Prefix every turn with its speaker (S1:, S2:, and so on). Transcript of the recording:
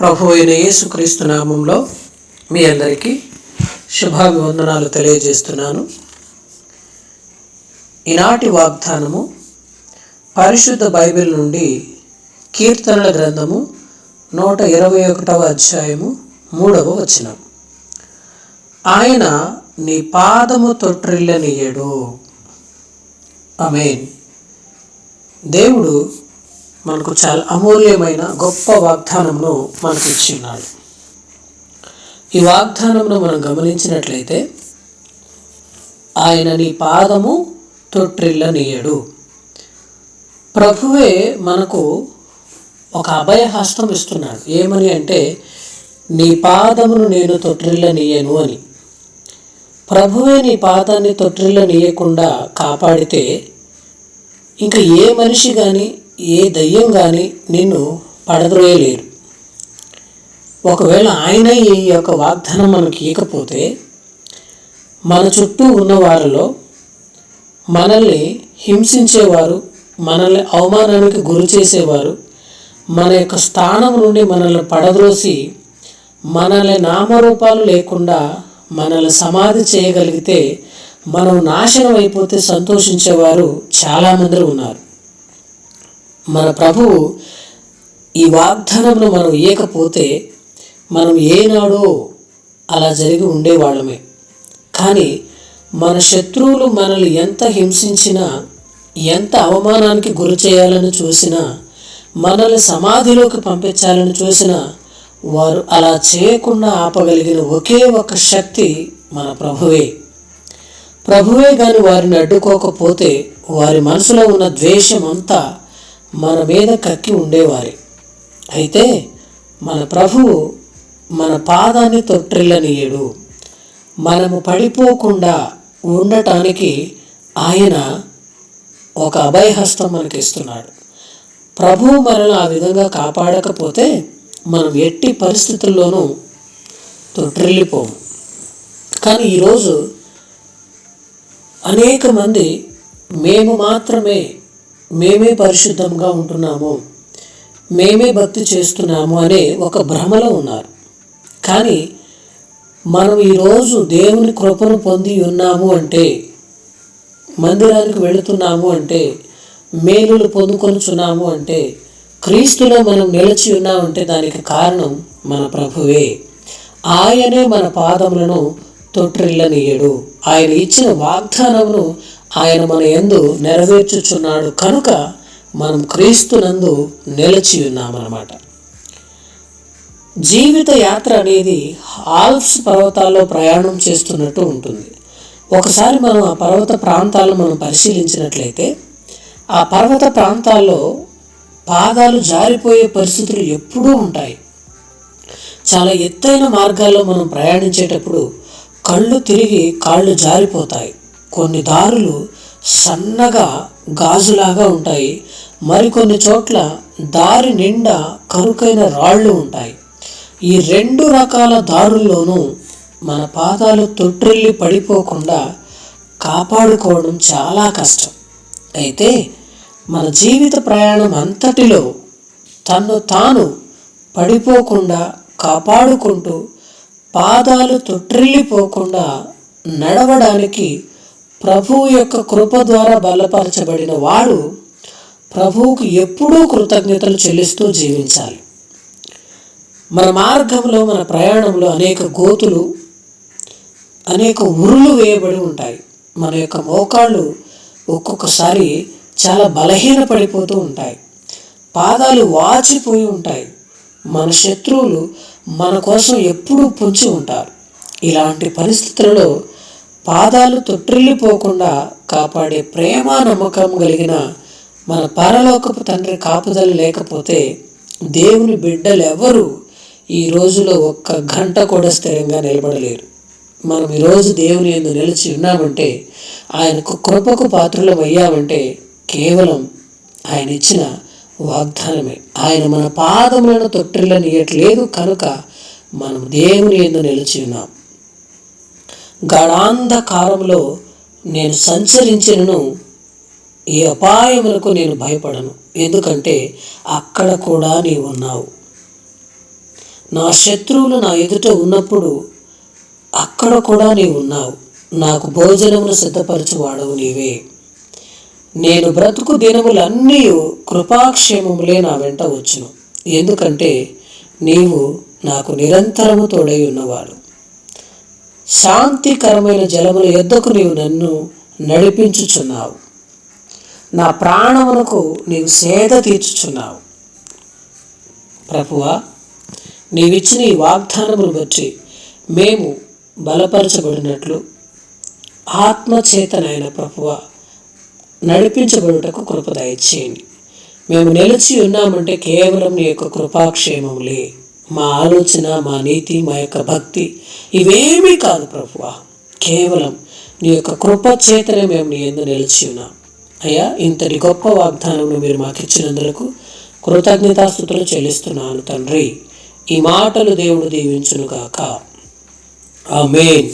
S1: ప్రభు అయిన యేసుక్రీస్తు నామంలో మీ అందరికీ శుభాభివందనాలు తెలియజేస్తున్నాను. ఈనాటి వాగ్దానము పరిశుద్ధ బైబిల్ నుండి కీర్తనల గ్రంథము నూట ఇరవై ఒకటవ అధ్యాయము మూడవ వచనం. ఆయన నీ పాదము తొట్రిల్లనియడు. అమేన్ దేవుడు మనకు చాలా అమూల్యమైన గొప్ప వాగ్దానమును మనకు ఇచ్చి ఉన్నాడు. ఈ వాగ్దానమును మనం గమనించినట్లయితే ఆయన నీ పాదము తొట్రిల్లనీయడు ప్రభువే మనకు ఒక అభయహస్తం ఇస్తున్నాడు. ఏమని అంటే నీ పాదమును నేను తొట్రిల్లనీయను అని. ప్రభువే నీ పాదాన్ని తొట్రిల్లనీయకుండా కాపాడితే ఇంకా ఏ మనిషి కానీ ఏ దయ్యం కానీ నిన్ను పడద్రోయలేరు. ఒకవేళ ఆయన ఈ యొక్క వాగ్దానం మనకి ఇవ్వకపోతే మన చుట్టూ ఉన్న వారిలో మనల్ని హింసించేవారు మనల్ని అవమానానికి గురి చేసేవారు మన యొక్క స్థానం నుండి మనల్ని పడద్రోసి మనల్ని నామరూపాలు లేకుండా మనల్ని సమాధి చేయగలిగితే మనం నాశనం అయిపోతే సంతోషించేవారు చాలామంది ఉన్నారు. మన ప్రభువు ఈ వాగ్దానమును మనం ఇయ్యకపోతే మనం ఏనాడో అలా జరిగి ఉండేవాళ్ళమే. కానీ మన శత్రువులు మనల్ని ఎంత హింసించినా ఎంత అవమానానికి గురి చేయాలని చూసినా మనల్ని సమాధిలోకి పంపించాలని చూసినా వారు అలా చేయకుండా ఆపగలిగిన ఒకే ఒక శక్తి మన ప్రభువే. ప్రభువే కానీ వారిని అడ్డుకోకపోతే వారి మనసులో ఉన్న ద్వేషం అంతా మన మీద కక్కి ఉండేవారి. అయితే మన ప్రభువు మన పాదాన్ని తొట్టిల్లనీయడు మనము పడిపోకుండా ఉండటానికి ఆయన ఒక అభయహస్తం మనకి ఇస్తున్నాడు ప్రభువు మనల్ని ఆ విధంగా కాపాడకపోతే మనం ఎట్టి పరిస్థితుల్లోనూ తొట్టిల్లిపోము. కానీ ఈరోజు అనేక మంది మేము మాత్రమే మేమే పరిశుద్ధంగా ఉంటున్నాము. మేమే భక్తి చేస్తున్నాము అనే ఒక భ్రమలో ఉన్నారు. కానీ మనం ఈరోజు దేవుని కృపను పొంది ఉన్నాము అంటే మందిరానికి వెళుతున్నాము అంటే మేలులు పొందుకొనుచున్నాము అంటే క్రీస్తులో మనం నిలిచి ఉన్నామంటే దానికి కారణం మన ప్రభువే. ఆయనే మన పాదములను తొట్టిల్లనియడు. ఆయన ఇచ్చిన వాగ్దానమును ఆయన మన ఎందు నెరవేర్చుచున్నాడు కనుక మనం క్రీస్తునందు నిలిచి ఉన్నామన్నమాట. జీవిత యాత్ర అనేది ఆల్ప్స్ పర్వతాల్లో ప్రయాణం చేస్తున్నట్టు ఉంటుంది. ఒకసారి మనం ఆ పర్వత ప్రాంతాలను మనం పరిశీలించినట్లయితే ఆ పర్వత ప్రాంతాల్లో పాదాలు జారిపోయే పరిస్థితులు ఎప్పుడూ ఉంటాయి. చాలా ఎత్తైన మార్గాల్లో మనం ప్రయాణించేటప్పుడు కళ్ళు తిరిగి కాళ్ళు జారిపోతాయి. కొన్ని దారులు సన్నగా గాజులాగా ఉంటాయి. మరికొన్ని చోట్ల దారి నిండా కరుకైన రాళ్ళు ఉంటాయి. ఈ రెండు రకాల దారుల్లోనూ మన పాదాలు తొట్టిల్లి పడిపోకుండా కాపాడుకోవడం చాలా కష్టం. అయితే మన జీవిత ప్రయాణం అంతటిలో తన్ను తాను పడిపోకుండా కాపాడుకుంటూ పాదాలు తొట్టిల్లిపోకుండా నడవడానికి ప్రభువు యొక్క కృప ద్వారా బలపరచబడిన వాడు ప్రభువుకు ఎప్పుడూ కృతజ్ఞతలు చెల్లిస్తూ జీవించాలి. మన మార్గంలో మన ప్రయాణంలో అనేక గోతులు అనేక ఉరులు వేయబడి ఉంటాయి. మన యొక్క మోకాళ్ళు ఒక్కొక్కసారి చాలా బలహీన పడిపోతూ ఉంటాయి. పాదాలు వాచిపోయి ఉంటాయి. మన శత్రువులు మన కోసం ఎప్పుడూ పొంచి ఉంటారు. ఇలాంటి పరిస్థితులలో పాదాలు తొట్టిల్లిపోకుండా కాపాడే ప్రేమ నమ్మకం కలిగిన మన పరలోకపు తండ్రి కాపుదల లేకపోతే దేవుని బిడ్డలు ఎవరు ఈ రోజులో ఒక్క గంట కూడా స్థిరంగా నిలబడలేరు. మనం ఈరోజు దేవుని ఎందు నిలిచి ఉన్నామంటే ఆయనకు కృపకు పాత్రలం అయ్యామంటే కేవలం ఆయన ఇచ్చిన వాగ్దానమే. ఆయన మన పాదములను తొట్టిల్లనియట్లేదు కనుక మనం దేవుని ఎందు నిలిచి ఉన్నాం. గడాంధకారంలో నేను సంచరించినను ఈ అపాయములకు నేను భయపడను. ఎందుకంటే అక్కడ కూడా నీవు ఉన్నావు. నా శత్రువులు నా ఎదుట ఉన్నప్పుడు అక్కడ కూడా నీవు ఉన్నావు. నాకు భోజనమును సిద్ధపరచువాడవు నీవే. నేను బ్రతుకు దినములన్నీ కృపాక్షేమములే నా వెంట వచ్చును. ఎందుకంటే నీవు నాకు నిరంతరము తోడై ఉన్నవాడు. శాంతికరమైన జలముల యొద్దకు నీవు నన్ను నడిపించుచున్నావు. నా ప్రాణమునకు నీవు సేద తీర్చుచున్నావు. ప్రభువా నీవిచ్చిన ఈ వాగ్దానమును బట్టి మేము బలపరచబడినట్లు ఆత్మచేతనైన ప్రభువ నడిపించబడుటకు కృప దయచేయండి. మేము నిలిచి ఉన్నామంటే కేవలం నీ యొక్క కృపాక్షేమములే. మా ఆలోచన మా నీతి మా యొక్క భక్తి ఇవేమీ కాదు ప్రభువ. కేవలం నీ యొక్క కృప చేతనే మేము నీ ఎందు నిలిచి ఉన్నాం. అయ్యా ఇంతటి గొప్ప వాగ్దానం మీరు మాకు ఇచ్చినందుకు కృతజ్ఞతాస్థుతులు చెల్లిస్తున్నాను తండ్రి. ఈ మాటలు దేవుడు దీవించునుగాక. ఆమేన్.